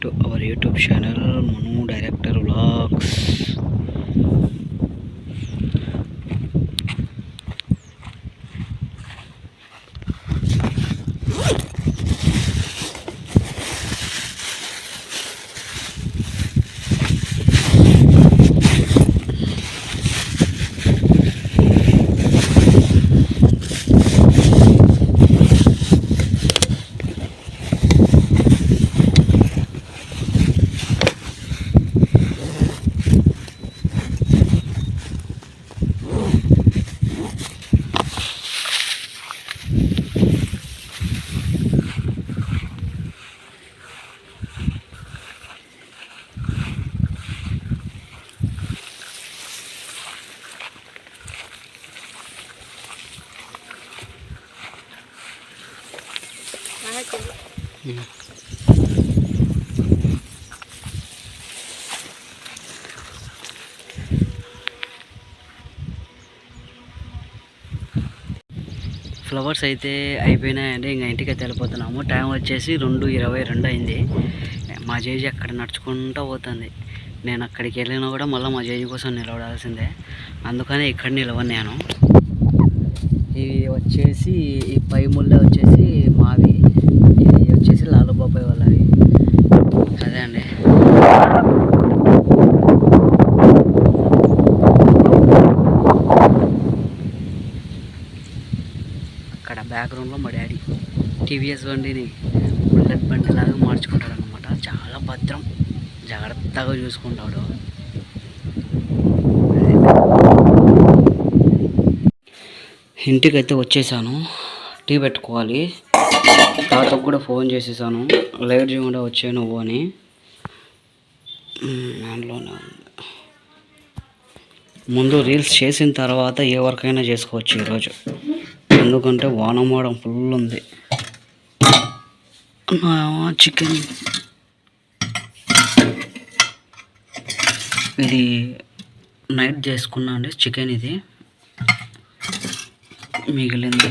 to our YouTube channel Manu Direct flowers అయితే అయిపోయినాయండి. ఇంకా ఇంటికి అయితే వెళ్ళిపోతున్నాము. టైం వచ్చేసి రెండు ఇరవై రెండు అయింది. మా జేజీ అక్కడ నడుచుకుంటూ పోతుంది. నేను అక్కడికి వెళ్ళినా కూడా మళ్ళీ మా జేజీ కోసం నిలబడాల్సిందే. అందుకని ఇక్కడ నిలవను నేను ఇవి వచ్చేసి ఈ పై ముళ్ళే వచ్చేసి మావి ఇది వచ్చేసి లాలుబాబాయ్ వాళ్ళవి అదే అండి అక్కడ బ్యాక్గ్రౌండ్లో మా డాడీ టీవీఎస్ బండిని బుల్లెట్ బండి లాగా మార్చుకుంటాడు అనమాట చాలా భద్రం. జాగ్రత్తగా చూసుకుంటాడు. ఇంటికైతే వచ్చేసాను. టీ పెట్టుకోవాలి. తాతకు కూడా ఫోన్ చేసేసాను. లైట్ చేయకుండా వచ్చే నువ్వు అని. దాంట్లోనే ఉంది. ముందు రీల్స్ చేసిన తర్వాత ఏ వర్క్ అయినా చేసుకోవచ్చు ఈరోజు. ఎందుకంటే వానమాడం ఫుల్ ఉంది. చికెన్. ఇది నైట్ చేసుకున్నా అండి చికెన్ ఇది. మిగిలింది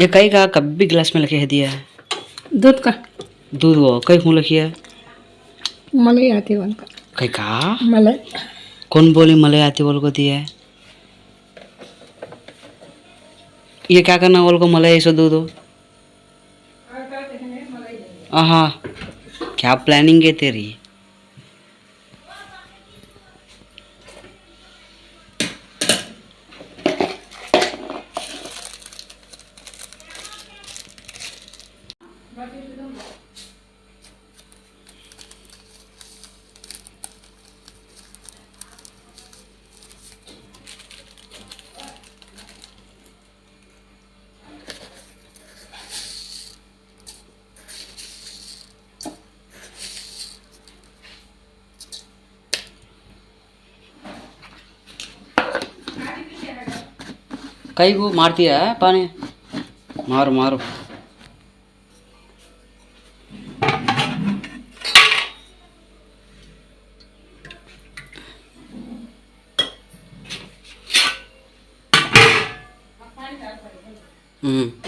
ये कई का कभी गिलास में लगे दिया? है दूध का। दूध वो कई क्यों लगी है? मलाई आती है उनका कई का? मलाई। कौन बोली मले आती बोल को दिया? है ये क्या करना बोल को मलाई ऐसा दूध हो? आहा क्या प्लानिंग है तेरी? कई को मारती है पानी। मारो मारो। हम्म।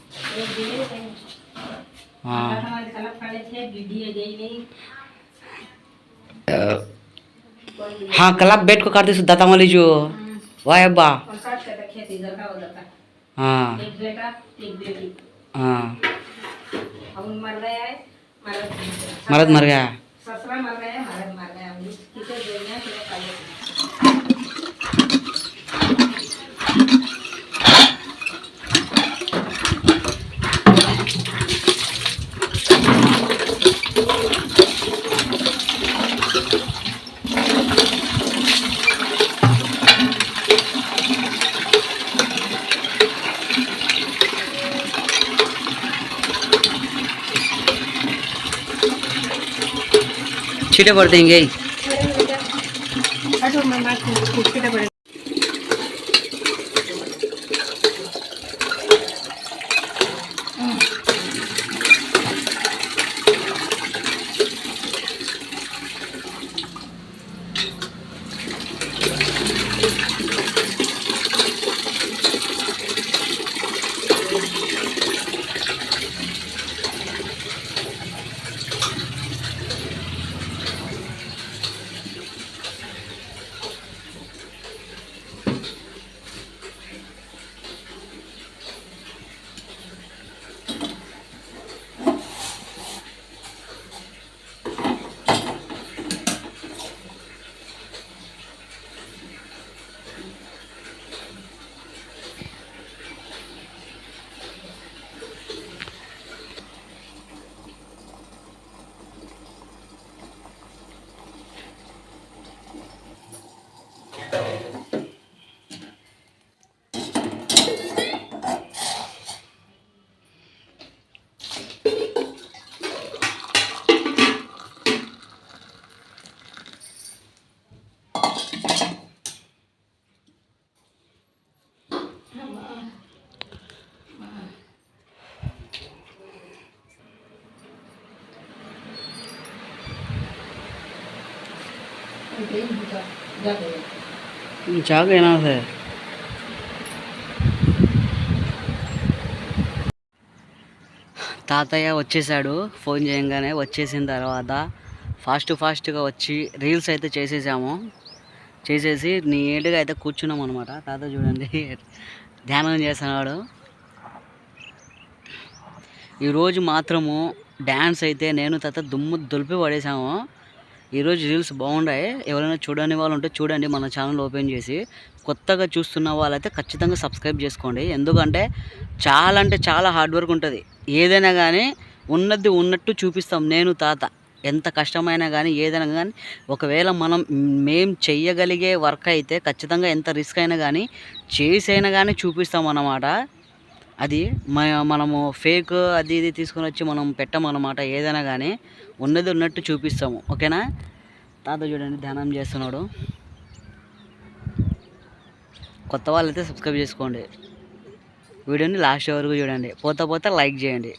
हाँ। हाँ क्लब को कर दे दाता माली जो वाह अब्बा। हाँ। हाँ। मर्द मर गया छीटे पड़ देंगे। हटो मैं बात किसके पड़े చాగైనా సరే తాతయ్య వచ్చేసాడు ఫోన్ చేయంగానే వచ్చేసిన తర్వాత ఫాస్ట్ ఫాస్ట్గా వచ్చి రీల్స్ అయితే చేసేసాము చేసేసి నీట్గా అయితే కూర్చున్నాం అనమాట తాత చూడండి ధ్యానం చేస్తున్నాడు ఈరోజు మాత్రము డ్యాన్స్ అయితే నేను తాత దుమ్ము దులిపి పడేసాము ఈరోజు రీల్స్ బాగున్నాయి ఎవరైనా చూడని వాళ్ళు ఉంటే చూడండి మన ఛానల్ ఓపెన్ చేసి. కొత్తగా చూస్తున్న వాళ్ళైతే ఖచ్చితంగా సబ్స్క్రైబ్ చేసుకోండి. ఎందుకంటే చాలా అంటే చాలా హార్డ్ వర్క్ ఉంటుంది. ఏదైనా కానీ ఉన్నది ఉన్నట్టు చూపిస్తాం నేను తాత. ఎంత కష్టమైనా కానీ ఏదైనా కానీ ఒకవేళ మనం మేం చెయ్యగలిగే వర్క్ అయితే ఖచ్చితంగా ఎంత రిస్క్ అయినా కానీ చేసైనా కానీ చూపిస్తాం అన్నమాట. అది మనము ఫేక్ అది ఇది తీసుకొని వచ్చి మనం పెట్టమన్నమాట ఏదైనా కానీ ఉన్నది ఉన్నట్టు చూపిస్తాము. ఓకేనా? తాత చూడండి ధ్యానం చేస్తున్నాడు. కొత్త వాళ్ళైతే సబ్స్క్రైబ్ చేసుకోండి. వీడియోని లాస్ట్ వరకు చూడండి. పోతా పోతా లైక్ చేయండి.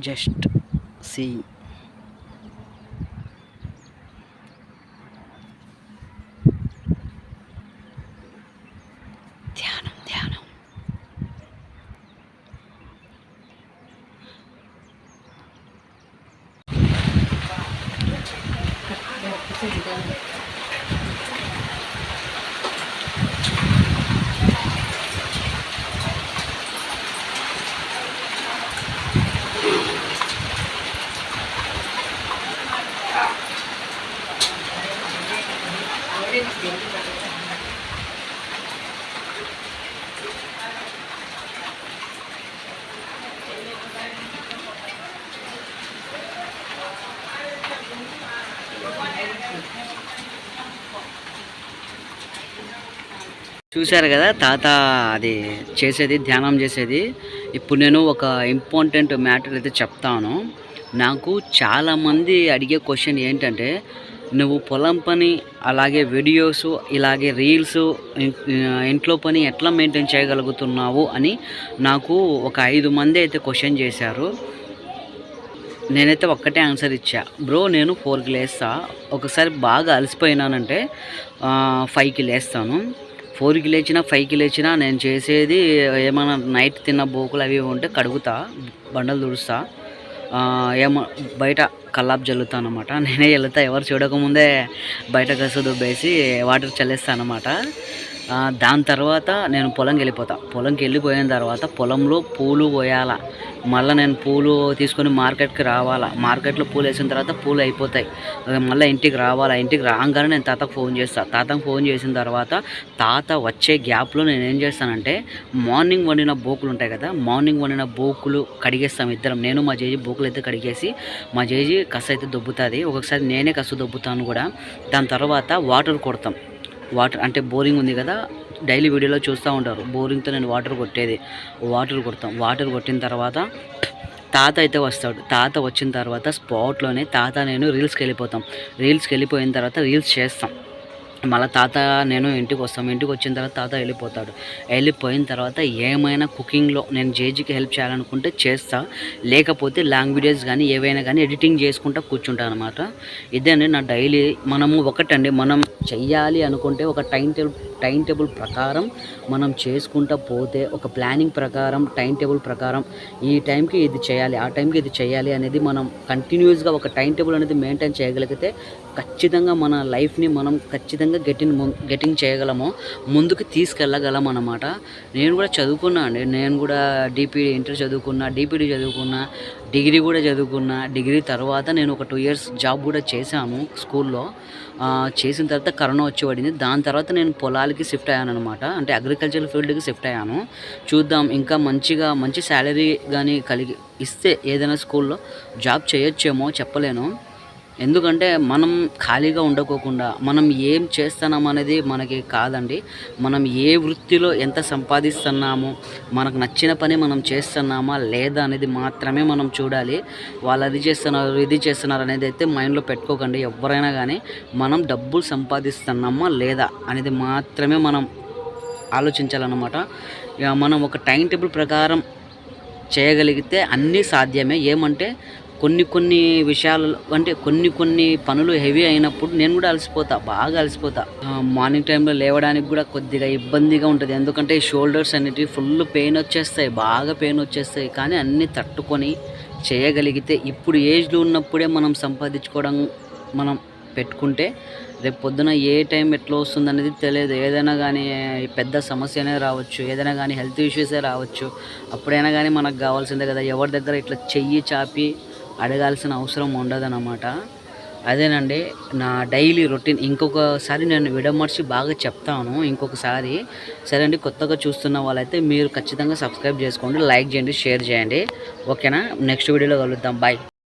just see చూశారు కదా తాత అది చేసేది ధ్యానం చేసేది. ఇప్పుడు నేను ఒక ఇంపార్టెంట్ మ్యాటర్ అయితే చెప్తాను. నాకు చాలామంది అడిగే క్వశ్చన్ ఏంటంటే నువ్వు పొలం పని అలాగే వీడియోస్ ఇలాగే రీల్స్ ఇంట్లో పని ఎట్లా మెయింటైన్ చేయగలుగుతున్నావు? అని నాకు ఒక ఐదు మంది అయితే క్వశ్చన్ చేశారు. నేనైతే ఒక్కటే ఆన్సర్ ఇచ్చా. బ్రో నేను ఫోర్కి లేస్తా. ఒకసారి బాగా అలసిపోయినానంటే ఫైవ్కి లేస్తాను. ఫోర్కి లేచినా ఫైవ్కి లేచినా నేను చేసేది ఏమైనా నైట్ తిన్న బోకులు అవి ఉంటే కడుగుతా బండలు తుడుస్తా. ఏమో బయట కల్లాపు చల్లుతా అనమాట నేనే చల్లుతా ఎవరు చూడకముందే బయట కసు దుబ్బేసి వాటర్ చల్లేస్తాను అనమాట దాని తర్వాత నేను పొలంకి వెళ్ళిపోతా. పొలంకి వెళ్ళిపోయిన తర్వాత పొలంలో పూలు పోయాలా మళ్ళీ నేను పూలు తీసుకొని మార్కెట్కి రావాలా. మార్కెట్లో పూలు వేసిన తర్వాత పూలు అయిపోతాయి. మళ్ళీ ఇంటికి రావాలా. ఇంటికి రాగానే నేను తాతకు ఫోన్ చేస్తాను తాతకు ఫోన్ చేసిన తర్వాత తాత వచ్చే గ్యాప్లో నేను ఏం చేస్తానంటే మార్నింగ్ వండిన బోకులు ఉంటాయి కదా మార్నింగ్ వండిన బోకులు కడిగేస్తాం ఇద్దరం. నేను మా జేజీ బోకులు అయితే కడిగేసి మా జేజీ కస అయితే దొబ్బుతుంది. ఒక్కొక్కసారి నేనే కసు దొబ్బుతాను కూడా. దాని తర్వాత వాటర్ కొడతాం. వాటర్ అంటే బోరింగ్ ఉంది కదా డైలీ వీడియోలో చూస్తూ ఉంటారు. బోరింగ్తో నేను వాటర్ కొట్టేది. వాటర్ కొడతాం. వాటర్ కొట్టిన తర్వాత తాత అయితే వస్తాడు. తాత వచ్చిన తర్వాత స్పాట్లోనే తాత నేను రీల్స్కి వెళ్ళిపోతాం. రీల్స్కి వెళ్ళిపోయిన తర్వాత రీల్స్ చేస్తాం. మళ్ళీ తాత నేను ఇంటికి వస్తాం. ఇంటికి వచ్చిన తర్వాత తాత వెళ్ళిపోతాడు. వెళ్ళిపోయిన తర్వాత ఏమైనా కుకింగ్లో నేను జేజీకి హెల్ప్ చేయాలనుకుంటే చేస్తా. లేకపోతే లాంగ్వేజెస్ కానీ ఏవైనా కానీ ఎడిటింగ్ చేసుకుంటా కూర్చుంటాను అనమాట ఇదేనండి నా డైలీ మనము ఒకటండి. మనం చెయ్యాలి అనుకుంటే ఒక టైం టేబుల్ టైం టేబుల్ ప్రకారం మనం చేసుకుంటా పోతే ఒక ప్లానింగ్ ప్రకారం టైం టేబుల్ ప్రకారం ఈ టైంకి ఇది చేయాలి ఆ టైంకి ఇది చేయాలి అనేది మనం కంటిన్యూస్గా ఒక టైం టేబుల్ అనేది మెయింటైన్ చేయగలిగితే ఖచ్చితంగా మన లైఫ్ని మనం ఖచ్చితంగా గెటింగ్ గెటింగ్ చేయగలము ముందుకు తీసుకెళ్ళగలం అనమాట నేను కూడా చదువుకున్నా అండి నేను కూడా డిపిడి ఇంటర్ చదువుకున్నా డిపిడి చదువుకున్నా డిగ్రీ కూడా చదువుకున్నా డిగ్రీ తర్వాత నేను ఒక టూ ఇయర్స్ జాబ్ కూడా చేశాను స్కూల్లో. చేసిన తర్వాత కరోనా వచ్చి పడింది. దాని తర్వాత నేను పొలాలకి షిఫ్ట్ అయ్యాను అనమాట అంటే అగ్రికల్చర్ ఫీల్డ్కి షిఫ్ట్ అయ్యాను. చూద్దాం ఇంకా మంచిగా మంచి శాలరీ కానీ కలిగి ఇస్తే ఏదైనా స్కూల్లో జాబ్ చేయొచ్చేమో చెప్పలేను. ఎందుకంటే మనం ఖాళీగా ఉండకోకుండా మనం ఏం చేస్తున్నాం అనేది మనకి కాదండి. మనం ఏ వృత్తిలో ఎంత సంపాదిస్తున్నామో మనకు నచ్చిన పని మనం చేస్తున్నామా లేదా అనేది మాత్రమే మనం చూడాలి. వాళ్ళు అది చేస్తున్నారు ఇది చేస్తున్నారు అనేది అయితే మైండ్లో పెట్టుకోకండి. ఎవరైనా కానీ మనం డబ్బులు సంపాదిస్తున్నామా లేదా అనేది మాత్రమే మనం ఆలోచించాలన్నమాట. ఇక మనం ఒక టైం టేబుల్ ప్రకారం చేయగలిగితే అన్నీ సాధ్యమే. ఏమంటే కొన్ని కొన్ని విషయాలు అంటే కొన్ని కొన్ని పనులు హెవీ అయినప్పుడు నేను కూడా అలసిపోతా బాగా అలసిపోతా. మార్నింగ్ టైంలో లేవడానికి కూడా కొద్దిగా ఇబ్బందిగా ఉంటుంది. ఎందుకంటే షోల్డర్స్ అనేటివి ఫుల్ పెయిన్ వచ్చేస్తాయి బాగా పెయిన్ వచ్చేస్తాయి. కానీ అన్నీ తట్టుకొని చేయగలిగితే ఇప్పుడు ఏజ్లో ఉన్నప్పుడే మనం సంపాదించుకోవడం మనం పెట్టుకుంటే రేపు పొద్దున ఏ టైం ఎట్లా వస్తుంది అనేది తెలియదు. ఏదైనా కానీ పెద్ద సమస్యనే రావచ్చు ఏదైనా కానీ హెల్త్ ఇష్యూసే రావచ్చు. అప్పుడైనా కానీ మనకు కావాల్సిందే కదా ఎవరి దగ్గర ఇట్లా చెయ్యి చాపి అడగాల్సిన అవసరం ఉండదన్నమాట. అదేనండి నా డైలీ రొటీన్ ఇంకొకసారి నేను విడమర్చి బాగా చెప్తాను ఇంకొకసారి సరే. అండి కొత్తగా చూస్తున్న వాళ్ళైతే మీరు ఖచ్చితంగా సబ్స్క్రైబ్ చేసుకోండి లైక్ చేయండి షేర్ చేయండి. ఓకేనా? నెక్స్ట్ వీడియోలో కలుద్దాం. బాయ్.